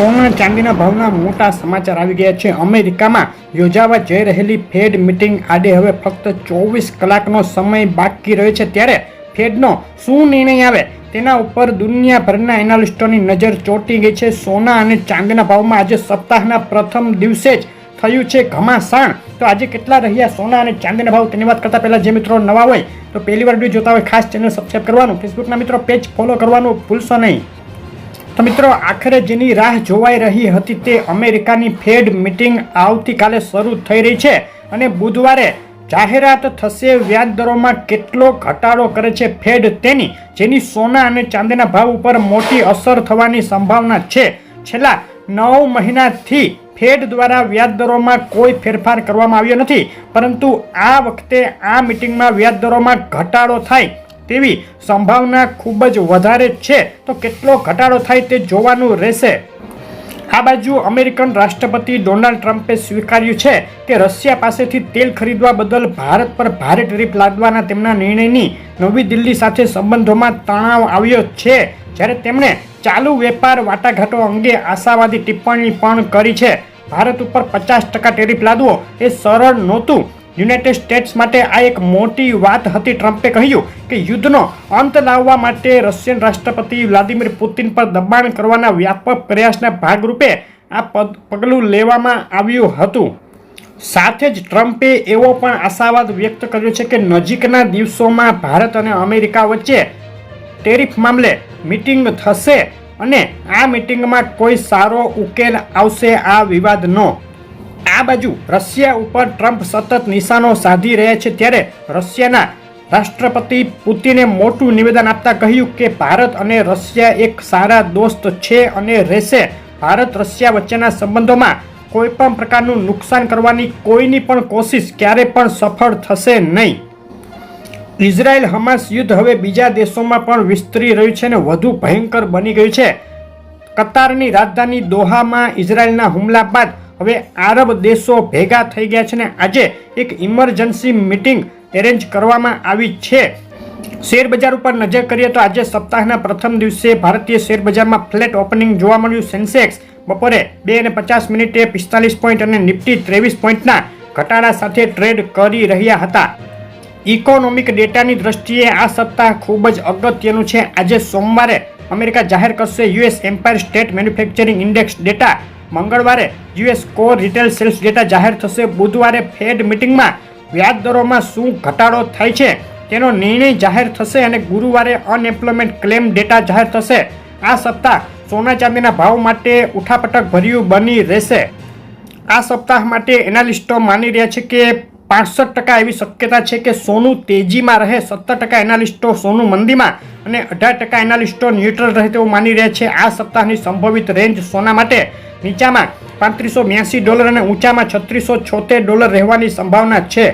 સોના ચાંદીના ભાવના મોટા સમાચાર આવી ગયા છે. અમેરિકામાં યોજાવા જઈ રહેલી ફેડ મિટિંગ આડે હવે ફક્ત ચોવીસ કલાકનો સમય બાકી રહ્યો છે. ત્યારે ફેડનો શું નિર્ણય આવે? તેના ઉપર દુનિયાભરના એનાલિસ્ટોની નજર ચોંટી ગઈ છે. સોના અને ચાંદીના ભાવમાં આજે સપ્તાહના પ્રથમ દિવસે જ થયું છે ઘમાસાણ. તો આજે કેટલા રહ્યા સોના અને ચાંદીના ભાવ? તેની વાત કરતા પહેલાં જે મિત્રો નવા હોય તો પહેલી વાર જોતા હોય, ખાસ ચેનલ સબસ્ક્રાઈબ કરવાનું. ફેસબુકના મિત્રો પેજ ફોલો કરવાનું ભૂલશો નહીં. તો મિત્રો, આખરે જેની રાહ જોવાઈ રહી હતી તે અમેરિકાની ફેડ મીટિંગ આવતીકાલે શરૂ થઈ રહી છે અને બુધવારે જાહેરાત થશે વ્યાજદરોમાં કેટલો ઘટાડો કરે છે ફેડ તેની, જેની સોના અને ચાંદીના ભાવ ઉપર મોટી અસર થવાની સંભાવના છે. છેલ્લા નવ મહિનાથી ફેડ દ્વારા વ્યાજ દરોમાં કોઈ ફેરફાર કરવામાં આવ્યો નથી, પરંતુ આ વખતે આ મિટિંગમાં વ્યાજદરોમાં ઘટાડો થાય તેવી સંભાવના ખૂબ જ વધારે છે, તો કેટલો ઘટાડો થાય તે જોવાનું રહેશે. આ બાજુ અમેરિકન રાષ્ટ્રપતિ ડોનાલ્ડ ટ્રમ્પે સ્વીકાર્યું છે કે રશિયા પાસેથી તેલ ખરીદવા બદલ ભારત પર ભારે ટેરિફ લાદવાના તેમના નિર્ણયની નવી દિલ્હી સાથે સંબંધોમાં તણાવ આવ્યો છે, જ્યારે તેમણે ચાલુ વેપાર વાટાઘાટો અંગે આશાવાદી ટિપ્પણી પણ કરી છે. ભારત ઉપર પચાસ ટકા ટેરિફ લાદવો એ સરળ નહોતું યુનાઇટેડ સ્ટેટ્સ માટે આ એક મોટી વાત હતી ટ્રમ્પે કહ્યું કે યુદ્ધનો અંત લાવવા માટે રશિયન રાષ્ટ્રપતિ વ્લાદિમીર પુતિન પર દબાણ કરવાના વ્યાપક પ્રયાસના ભાગરૂપે આ પગલું લેવામાં આવ્યું હતું. સાથે જ ટ્રમ્પે એવો પણ આશાવાદ વ્યક્ત કર્યો છે કે નજીકના દિવસોમાં ભારત અને અમેરિકા વચ્ચે ટેરિફ મામલે મિટિંગ થશે અને આ મિટિંગમાં કોઈ સારો ઉકેલ આવશે આ વિવાદનો આ બાજુ રશિયા ઉપર ટ્રમ્પ સતત નિશાનો સાધી રહ્યા છે ત્યારે રશિયાના રાષ્ટ્રપતિ પુતિને મોટું નિવેદન આપતા કહ્યું કે ભારત અને રશિયા એક સારા દોસ્ત છે અને રહેશે. ભારત, રશિયા વચ્ચેના સંબંધોમાં કોઈ પણ પ્રકારનું નુકસાન કરવાની કોઈની પણ કોશિશ ક્યારે પણ સફળ થશે નહીં. ઇઝરાયલ, હમાસ યુદ્ધ હવે બીજા દેશોમાં પણ વિસ્તરી રહ્યું છે અને વધુ ભયંકર બની ગયું છે. કતારની રાજધાની દોહામાં ઇઝરાયલના હુમલા બાદ હવે આરબ દેશો ભેગા થઈ ગયા છે ને આજે એક ઇમરજન્સી મિટિંગ એરેન્જ કરવામાં આવી છે. શેર બજાર ઉપર નજર કરીએ તો આજે સપ્તાહના પ્રથમ દિવસે ભારતીય શેર બજારમાં ફ્લેટ ઓપનિંગ જોવા મળ્યું. સેન્સેક્સ બપોરે બે અને પચાસ મિનિટે પિસ્તાલીસ પોઈન્ટ અને નિફ્ટી ત્રેવીસ પોઈન્ટના ઘટાડા સાથે ટ્રેડ કરી રહ્યા હતા. ઇકોનોમિક ડેટાની દ્રષ્ટિએ આ સપ્તાહ ખૂબ જ અગત્યનું છે. આજે સોમવારે અમેરિકા જાહેર કરશે US Empire State manufacturing index data. મંગળવારે US core retail sales data જાહેર થશે. બુધવારે ફેડ મિટિંગમાં વ્યાજ દરોમાં શું ઘટાડો થાય છે તેનો નિર્ણય જાહેર થશે અને ગુરુવારે અનએમ્પ્લોયમેન્ટ ક્લેમ ડેટા જાહેર થશે. આ સપ્તાહ સોના ચાંદીના ભાવ માટે ઉઠાપટક ભર્યું બની રહેશે. આ સપ્તાહ માટે એનાલિસ્ટો માની રહ્યા છે કે પાસઠ ટકા એવી શક્યતા છે કે સોનું તેજીમાં રહે, સત્તર ટકા એનાલિસ્ટો સોનું મંદીમાં અને અઢાર ટકા એનાલિસ્ટો ન્યુટ્રલ રહે તેવું માની રહ્યા છે. આ સપ્તાહની સંભવિત રેન્જ સોના માટે નીચામાં પાંત્રીસો બ્યાસી ડોલર અને ઊંચામાં છત્રીસો છોતેર ડોલર રહેવાની સંભાવના છે.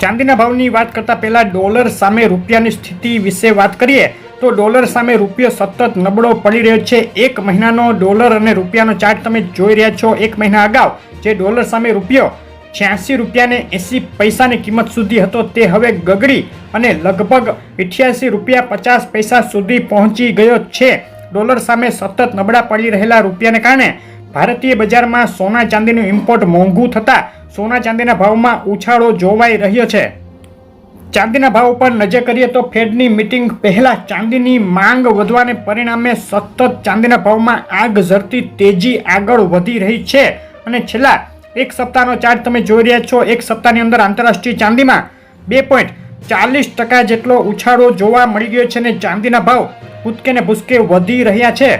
ચાંદીના ભાવની વાત કરતાં પહેલાં ડોલર સામે રૂપિયાની સ્થિતિ વિશે વાત કરીએ તો ડોલર સામે રૂપિયો સતત નબળો પડી રહ્યો છે. એક મહિનાનો ડોલર અને રૂપિયાનો ચાર્ટ તમે જોઈ રહ્યા છો. એક મહિના અગાઉ જે ડોલર સામે રૂપિયો છ્યાસી રૂપિયાને એંસી પૈસાની કિંમત સુધી હતો. તે હવે ગગડી અને લગભગ અઠ્યાસી રૂપિયા પચાસ પૈસા સુધી પહોંચી ગયો છે. ડોલર સામે સતત નબળા પડી રહેલા રૂપિયાને કારણે ભારતીય બજારમાં સોના ચાંદીનું ઇમ્પોર્ટ મોંઘું થતાં સોના ચાંદીના ભાવમાં ઉછાળો જોવાઈ રહ્યો છે. ચાંદીના ભાવ ઉપર નજર કરીએ તો ફેડની મિટિંગ પહેલાં ચાંદીની માંગ વધવાને પરિણામે સતત ચાંદીના ભાવમાં આગ ઝરતી તેજી આગળ વધી રહી છે. અને છેલ્લા એક સપ્તાહનો ચાર્ટ તમે જોઈ રહ્યા છો. એક સપ્તાહની અંદર આંતરરાષ્ટ્રીય ચાંદીમાં બે પોઈન્ટ ચાલીસ ટકા જેટલો ઉછાળો જોવા મળી ગયો છે અને ચાંદીના ભાવ કૂદકે ને ભૂસકે વધી રહ્યા છે.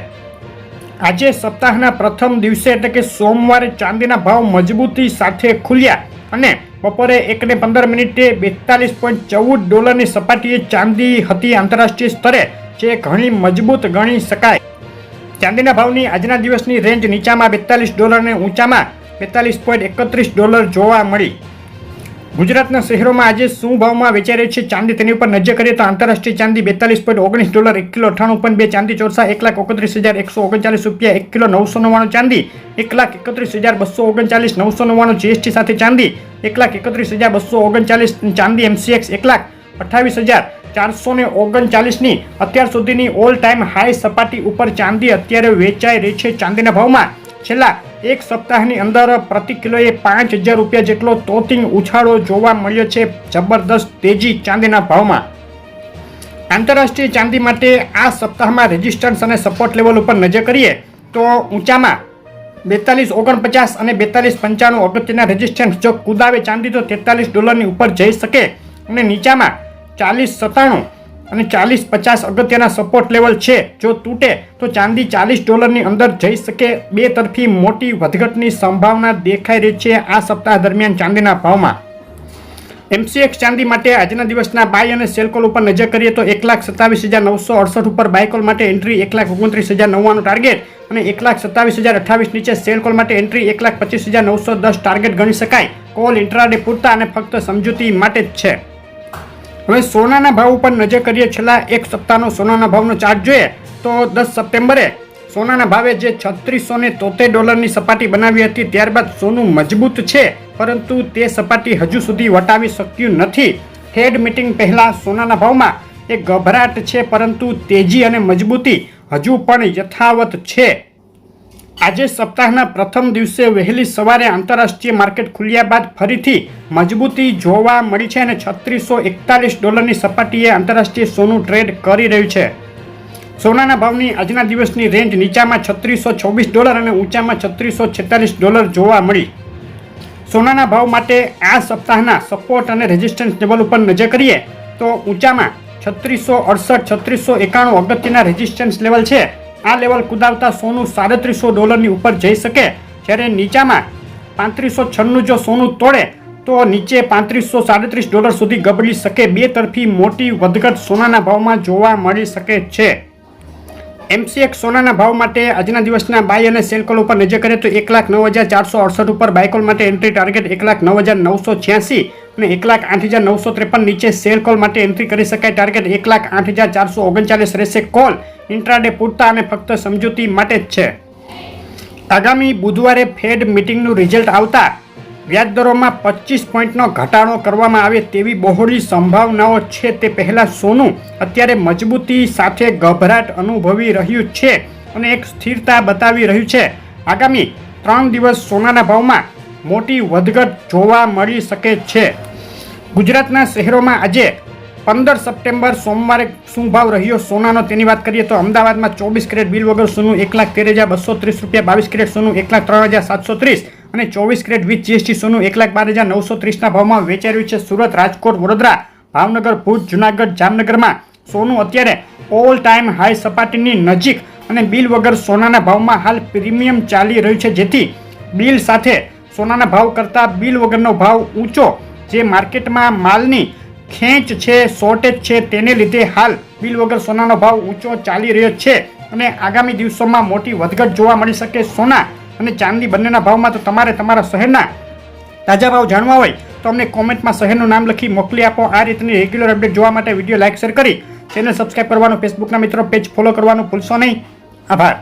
આજે સપ્તાહના પ્રથમ દિવસે એટલે કે સોમવારે ચાંદીના ભાવ મજબૂતી સાથે ખુલ્યા અને બપોરે એકને પંદર મિનિટે બેતાલીસ પોઈન્ટ ચૌદ ડોલરની સપાટીએ ચાંદી હતી આંતરરાષ્ટ્રીય સ્તરે, જે ઘણી મજબૂત ગણી શકાય. ચાંદીના ભાવની આજના દિવસની રેન્જ નીચામાં બેતાલીસ ડોલર અને ઊંચામાં બેતાલીસ પોઈન્ટ એકત્રીસ ડોલર જોવા મળી. ગુજરાતના શહેરોમાં આજે શું ભાવમાં વેચાઈ છે ચાંદી? તેની ઉપર નજર કરીએ તો આંતરરાષ્ટ્રીય ચાંદી બેતાલીસ પોઈન્ટ ઓગણીસ ડોલર, એક કિલો અઠાણું પોઈન્ટ બે ચાંદી ચોરસા, એક લાખ ઓગણત્રીસ હજાર એકસો ઓગણચાલીસ રૂપિયા, એક કિલો નવસો નવ્વાણું ચાંદી, એક લાખ એકત્રીસ હજાર બસો ઓગણચાલીસ નવસો નવ્વાણું જીએસટી સાથે ચાંદી, એક લાખ એકત્રીસ હજાર બસો ઓગણચાલીસ ચાંદી એમસીએક્સ એક લાખ અઠ્ઠાવીસ હજાર ચારસો ને ઓગણચાલીસની અત્યાર સુધીની ઓલ ટાઈમ હાઈ સપાટી ઉપર ચાંદી અત્યારે વેચાઈ રહી છે ચાંદીના ભાવમાં. છેલ્લા એક સપ્તાહની અંદર પ્રતિ કિલોએ પાંચ હજાર રૂપિયા જેટલો તોતિંગ ઉછાળો જોવા મળ્યો છે જબરદસ્ત તેજી ચાંદીના ભાવમાં. આંતરરાષ્ટ્રીય ચાંદી માટે આ સપ્તાહમાં રેઝિસ્ટન્સ અને સપોર્ટ લેવલ ઉપર નજર કરીએ તો ઊંચામાં બેતાલીસ ઓગણપચાસ અને બેતાલીસ પંચાણું અગત્યના રેઝિસ્ટન્સ જો કુદાવે ચાંદી તો તેતાલીસ ડોલરની ઉપર જઈ શકે અને નીચામાં ચાલીસ સત્તાણું અને ચાલીસ પચાસ અગત્યના સપોર્ટ લેવલ છે. જો તૂટે, તો ચાંદી ચાલીસ ડોલરની અંદર જઈ શકે. બે તરફી મોટી વધઘટની સંભાવના દેખાઈ રહી છે આ સપ્તાહ દરમિયાન ચાંદીના ભાવમાં. એમસીએક્સ ચાંદી માટે આજના દિવસના બાય અને સેલ કોલ ઉપર નજર કરીએ તો એક લાખ સત્તાવીસ હજાર નવસો અડસઠ ઉપર બાય કોલ માટે એન્ટ્રી એક લાખ ઓગણત્રીસ હજાર નવ્વાણું ટાર્ગેટ અને એક લાખ સત્તાવીસ હજાર અઠાવીસ નીચે સેલ કોલ માટે એન્ટ્રી એક લાખ પચીસ હજાર નવસો દસ ટાર્ગેટ ગણી શકાય. કોલ ઇન્ટ્રાડે પૂરતા અને ફક્ત સમજૂતી માટે જ છે. હવે સોનાના ભાવ ઉપર નજર કરીએ, છેલ્લા એક સપ્તાહનો સોનાના ભાવનો ચાર્ટ જોઈએ, તો દસ સપ્ટેમ્બરે સોનાના ભાવે જે છત્રીસો ને તોતેર ડોલરની સપાટી બનાવી હતી, ત્યારબાદ સોનું મજબૂત છે, પરંતુ તે સપાટી હજુ સુધી વટાવી શક્યું નથી. ફેડ મીટિંગ પહેલાં સોનાના ભાવમાં એક ગભરાટ છે, પરંતુ તેજી અને મજબૂતી હજુ પણ યથાવત છે. આજે સપ્તાહના પ્રથમ દિવસે વહેલી સવારે આંતરરાષ્ટ્રીય માર્કેટ ખુલ્યા બાદ ફરીથી મજબૂતી જોવા મળી છે અને છત્રીસો એકતાલીસ ડોલરની સપાટીએ આંતરરાષ્ટ્રીય સોનું ટ્રેડ કરી રહ્યું છે. સોનાના ભાવની આજના દિવસની રેન્જ નીચામાં છત્રીસો છવ્વીસ ડોલર અને ઊંચામાં છત્રીસો છેતાલીસ ડોલર જોવા મળી. સોનાના ભાવ માટે આ સપ્તાહના સપોર્ટ અને રેઝિસ્ટન્સ લેવલ ઉપર નજર કરીએ તો ઊંચામાં છત્રીસો અડસઠ, છત્રીસો એકાણું અગત્યના રેઝિસ્ટન્સ લેવલ છે. આ લેવલ કુદાવતા સોનું સાડત્રીસો ડોલરની ઉપર જઈ શકે. જ્યારે નીચામાં પાંત્રીસો છન્નું જો સોનું તોડે, તો નીચે પાંત્રીસો સાડત્રીસ ડોલર સુધી ગબડી શકે. બે તરફી મોટી વધઘટ સોનાના ભાવમાં જોવા મળી શકે છે. એમસીએક્સ સોનાના ભાવ માટે આજના દિવસના બાય અને સેલ કોલ ઉપર નજર કરીએ તો એક લાખ નવ હજાર ચારસો અડસઠ ઉપર બાય કોલ માટે એન્ટ્રી ટાર્ગેટ એક લાખ નવ હજાર નવસો છ્યાસી. અને એક લાખ આઠ હજાર નવસો ત્રેપન નીચે સેલ કોલ માટે એન્ટ્રી કરી શકાય. ટાર્ગેટ એક લાખ આઠ હજાર ચારસો ઓગણચાલીસ રહેશે કોલ ઇન્ટ્રાડે પૂરતા અને ફક્ત સમજૂતી માટે જ છે. આગામી બુધવારે ફેડ મિટિંગનું રિઝલ્ટ આવતા વ્યાજદરોમાં પચીસ પોઈન્ટનો ઘટાડો કરવામાં આવે તેવી બહોળી સંભાવનાઓ છે તે પહેલાં સોનું અત્યારે મજબૂતી સાથે ગભરાટ અનુભવી રહ્યું છે અને એક સ્થિરતા બતાવી રહ્યું છે. આગામી ત્રણ દિવસ સોનાના ભાવમાં મોટી વધઘટ જોવા મળી શકે છે. ગુજરાતના શહેરોમાં આજે પંદર સપ્ટેમ્બર સોમવારે શું ભાવ રહ્યો સોનાનો તેની વાત કરીએ તો અમદાવાદમાં ચોવીસ કેરેટ બિલ વગર સોનું એક લાખ તેર હજાર બસો ત્રીસ રૂપિયા, બાવીસ કેરેટ સોનું એક લાખ ત્રણ હજાર સાતસો ત્રીસ અને ચોવીસ કેરેટ વિથ જીએસટી સોનું એક લાખ બાર હજાર નવસો ત્રીસના ભાવમાં વેચાયું છે. સુરત, રાજકોટ, વડોદરા, ભાવનગર, ભુજ, જુનાગઢ, જામનગરમાં સોનું અત્યારે ઓલ ટાઈમ હાઈ સપાટીની નજીક અને બિલ વગર સોનાના ભાવમાં હાલ પ્રીમિયમ ચાલી રહ્યું છે. જેથી બિલ સાથે સોનાના ભાવ કરતાં બિલ વગરનો ભાવ ઊંચો, જે માર્કેટમાં માલની ખેંચ છે, શોર્ટેજ છે, તેને લીધે હાલ બિલ વગર સોનાનો ભાવ ઊંચો ચાલી રહ્યો છે અને આગામી દિવસોમાં મોટી વધઘટ જોવા મળી શકે સોના અને ચાંદી બંનેના ભાવમાં. તો તમારે તમારા શહેરના તાજા ભાવ જાણવા હોય તો અમને કોમેન્ટમાં શહેરનું નામ લખી મોકલી આપો. આ રીતની રેગ્યુલર અપડેટ જોવા માટે વીડિયો લાઇક શેર કરી, ચેનલ સબસ્ક્રાઈબ કરવાનું, ફેસબુકના મિત્રો પેજ ફોલો કરવાનું ભૂલશો નહીં. આભાર.